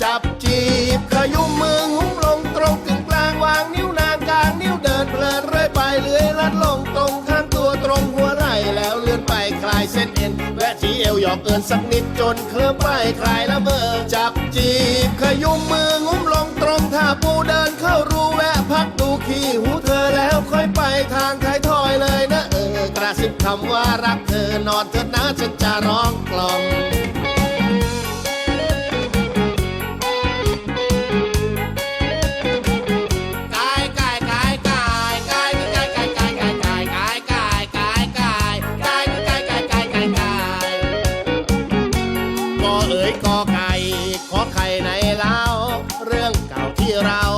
จับจีบขยุมมือหุ้มลงตรงกึ่งกลางวางนิ้วนางกลางนิ้วเดินเพลินเรื่อยไปเลื้อยลัดลงตรงข้างตัวตรงหัวไหล่แล้วเลื่อนไปคลายเส้นเอ็นแวะที่เอวหยอกเอินสักนิดจนเคลิ้มไปคลายละเมอจับจีบขยุมมืองุ้มลงตรงท่าปูเดินเข้ารูแวะพักดูขี้หูเธอแล้วค่อยไปทางท้ายทอยเลยนะเออกระซิบคำว่ารักเธอนอนเถิดนะฉันจะร้องกล่อม get out.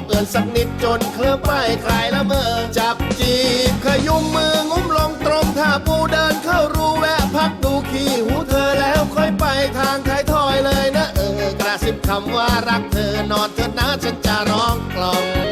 อกเกินสักนิดจนเคลิ้มไปคลายละเมอ จับจีบขยุมมืองุ้มลงตรงท่าปูเดินเข้ารูแวะพักดูขี้หูเธอแล้วค่อยไปทางท้ายทอยเลยนะเออกระซิบคำว่ารักเธอนอนเธอนะฉันจะร้องกล่อม